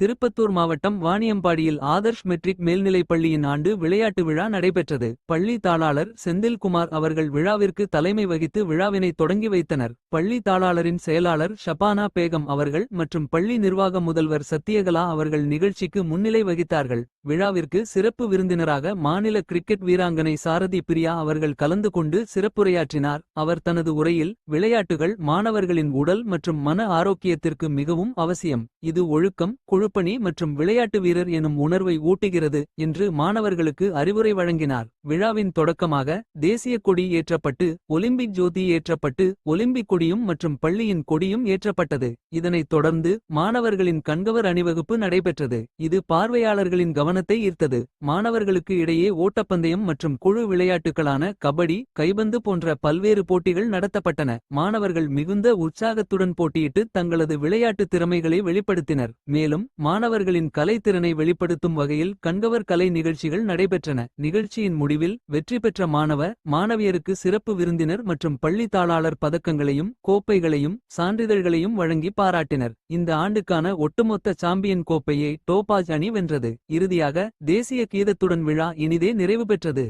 திருப்பத்தூர் மாவட்டம் வாணியம்பாடியில் ஆதர்ஷ் மெட்ரிக் மேல்நிலைப் பள்ளியின் ஆண்டு விளையாட்டு விழா நடைபெற்றது. பள்ளி தாளாளர் செந்தில்குமார் அவர்கள் விழாவிற்கு தலைமை வகித்து விழாவினை தொடங்கி வைத்தனர். பள்ளி தாளாளரின் செயலாளர் ஷபானா பேகம் அவர்கள் மற்றும் பள்ளி நிர்வாக முதல்வர் சத்தியகலா அவர்கள் நிகழ்ச்சிக்கு முன்னிலை வகித்தார்கள். விழாவிற்கு சிறப்பு விருந்தினராக மாநில கிரிக்கெட் வீராங்கனை சாரதி பிரியா அவர்கள் கலந்து கொண்டு சிறப்புரையாற்றினார். அவர் தனது உரையில் விளையாட்டுகள் மாணவர்களின் உடல் மற்றும் மன ஆரோக்கியத்திற்கு மிகவும் அவசியம். இது ஒழுக்கம் குழுப்பணி மற்றும் விளையாட்டு வீரர் எனும் உணர்வை ஊட்டுகிறது என்று மாணவர்களுக்கு அறிவுரை வழங்கினார். விழாவின் தொடக்கமாக தேசிய கொடி ஏற்றப்பட்டு ஒலிம்பிக் ஜோதி ஏற்றப்பட்டு ஒலிம்பிக் கொடியும் மற்றும் பள்ளியின் கொடியும் ஏற்றப்பட்டது. இதனைத் தொடர்ந்து மாணவர்களின் கண்கவர் அணிவகுப்பு நடைபெற்றது. இது பார்வையாளர்களின் கவனத்தை ஈர்த்தது. மாணவர்களுக்கு இடையே ஓட்டப்பந்தயம் மற்றும் குழு விளையாட்டுகளான கபடி கைபந்து போன்ற பல்வேறு போட்டிகள் நடத்தப்பட்டன. மாணவர்கள் மிகுந்த உற்சாகத்துடன் போட்டியிட்டு தங்களது விளையாட்டு திறமைகளை வெளிப்படுத்தினர். மேலும் மாணவர்களின் கலைத்திறனை வெளிப்படுத்தும் வகையில் கண்கவர் கலை நிகழ்ச்சிகள் நடைபெற்றன. நிகழ்ச்சியின் முடிவில் வெற்றி பெற்ற மாணவ மாணவியருக்கு சிறப்பு விருந்தினர் மற்றும் பள்ளி தாளாளர் பதக்கங்களையும் கோப்பைகளையும் சான்றிதழ்களையும் வழங்கி பாராட்டினர். இந்த ஆண்டுக்கான ஒட்டுமொத்த சாம்பியன் கோப்பையை டோபாஜ் அணி வென்றது. இறுதியாக தேசிய கீதத்துடன் விழா இனிதே நிறைவு பெற்றது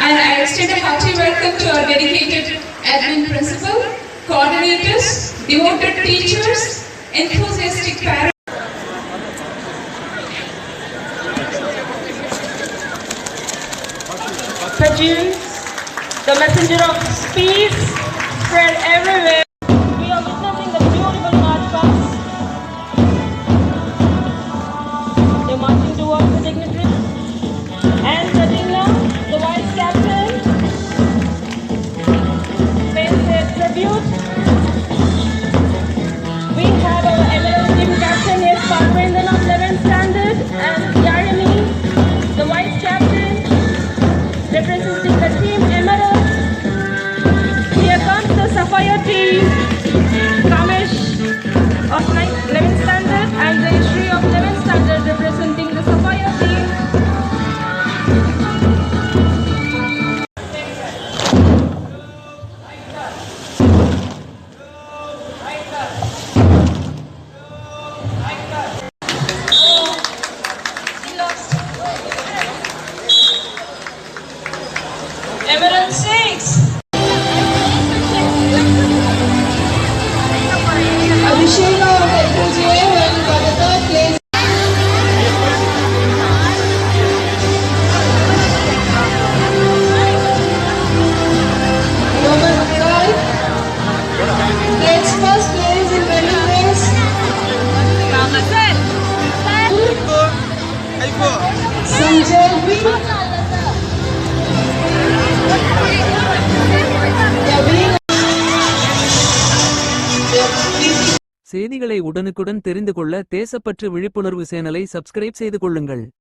And I extend a hearty welcome to our dedicated admin principal, coordinators, devoted teachers, enthusiastic parents. produce the messenger of peace Emerald 6. Abhishek of FOJ the third place. Gets first place in. Sanjay. செய்திகளை உடனுக்குடன் தெரிந்து கொள்ள தேசப்பற்று விழிப்புணர்வு சேனலை subscribe செய்து கொள்ளுங்கள்.